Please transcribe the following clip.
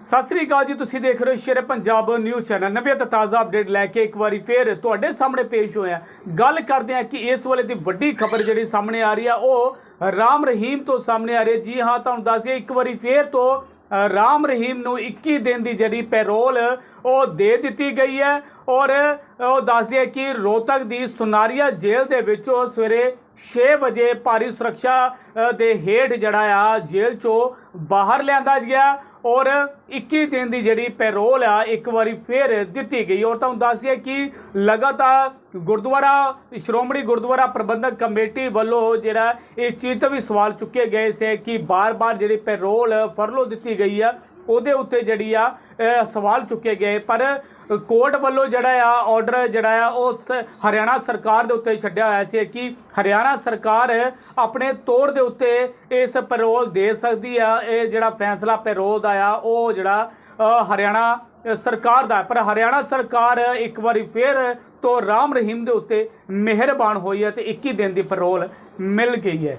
ਸਤਿ ਸ੍ਰੀ ਅਕਾਲ ਜੀ, ਤੁਸੀਂ ਦੇਖ ਰਹੇ ਹੋ ਸ਼ੇਰ ਪੰਜਾਬ ਨਿਊਜ਼ ਚੈਨਲ। ਨਵੀਂ ਤੇ ਤਾਜ਼ਾ ਅਪਡੇਟ ਲੈ ਕੇ ਇੱਕ ਵਾਰੀ ਫੇਰ ਤੁਹਾਡੇ ਸਾਹਮਣੇ ਪੇਸ਼ ਹੋਇਆ। ਗੱਲ ਕਰਦੇ ਹਾਂ ਕਿ ਇਸ ਵੇਲੇ ਦੀ ਵੱਡੀ ਖਬਰ ਜਿਹੜੀ ਸਾਹਮਣੇ ਆ ਰਹੀ ਆ, ਉਹ ਰਾਮ ਰਹੀਮ ਤੋਂ ਸਾਹਮਣੇ ਆ ਰਹੇ। ਜੀ ਹਾਂ, ਤੁਹਾਨੂੰ ਦੱਸ ਦਈਏ, ਇੱਕ ਵਾਰੀ ਫੇਰ ਤੋਂ ਰਾਮ ਰਹੀਮ ਨੂੰ 21 ਦਿਨ ਦੀ ਜਿਹੜੀ ਪੈਰੋਲ, ਉਹ ਦੇ ਦਿੱਤੀ ਗਈ ਹੈ। ਔਰ, ਉਹ ਦੱਸਦੇ ਕਿ ਰੋਹਤਕ ਦੀ ਸੁਨਾਰੀਆ ਜੇਲ੍ਹ ਦੇ ਵਿੱਚੋਂ ਸਵੇਰੇ 6 ਵਜੇ ਭਾਰੀ ਸੁਰੱਖਿਆ ਦੇ ਹੇਠ ਜਿਹੜਾ ਆ, ਜੇਲ੍ਹ ਚੋਂ ਬਾਹਰ ਲਿਆਂਦਾ ਗਿਆ। ਔਰ 21 ਦਿਨ ਦੀ ਜਿਹੜੀ ਪੈਰੋਲ ਆ, ਇੱਕ ਵਾਰੀ ਫੇਰ ਦਿੱਤੀ ਗਈ। ਔਰ ਤੁਹਾਨੂੰ ਦੱਸ ਦਈਏ ਕਿ ਲਗਾਤਾਰ ਗੁਰਦੁਆਰਾ, ਸ਼੍ਰੋਮਣੀ ਗੁਰਦੁਆਰਾ ਪ੍ਰਬੰਧਕ ਕਮੇਟੀ ਵੱਲੋਂ ਜਿਹੜਾ ਇਸ ਚੀਜ਼ ਤੇ ਵੀ ਸਵਾਲ ਚੁੱਕੇ ਗਏ ਸੀ ਕਿ ਬਾਰ-ਬਾਰ ਜਿਹੜੀ ਪੈਰੋਲ ਫਰਲੋ ਦਿੱਤੀ ਗਈ ਆ, ਉਹਦੇ ਉੱਤੇ ਜਿਹੜੀ ਆ ਸਵਾਲ ਚੁੱਕੇ ਗਏ। ਪਰ ਕੋਰਟ ਵੱਲੋਂ ਜਿਹੜਾ ਆ ਆਰਡਰ ਜਿਹੜਾ ਆ ਉਹ ਸ- ਹਰਿਆਣਾ ਸਰਕਾਰ ਦੇ ਉੱਤੇ ਛੱਡਿਆ ਹੋਇਆ ਸੀ ਕਿ ਹਰਿਆਣਾ ਸਰਕਾਰ ਆਪਣੇ ਤੌਰ ਦੇ ਉੱਤੇ ਇਸ ਪੈਰੋਲ ਦੇ ਸਕਦੀ ਆ। ਇਹ ਜਿਹੜਾ ਫੈਸਲਾ ਪੈਰੋਲ ਦਾ ਆ, ਉਹ ਜਿਹੜਾ ਹਰਿਆਣਾ ਸਰਕਾਰ ਦਾ ਪਰ ਹਰਿਆਣਾ ਸਰਕਾਰ ਇੱਕ ਵਾਰੀ ਫਿਰ ਤੋਂ ਰਾਮ ਰਹੀਮ ਦੇ ਉੱਤੇ ਮਿਹਰਬਾਨ ਹੋਈ ਹੈ ਤੇ 21 ਦਿਨ ਦੀ ਪੈਰੋਲ ਮਿਲ ਗਈ ਹੈ।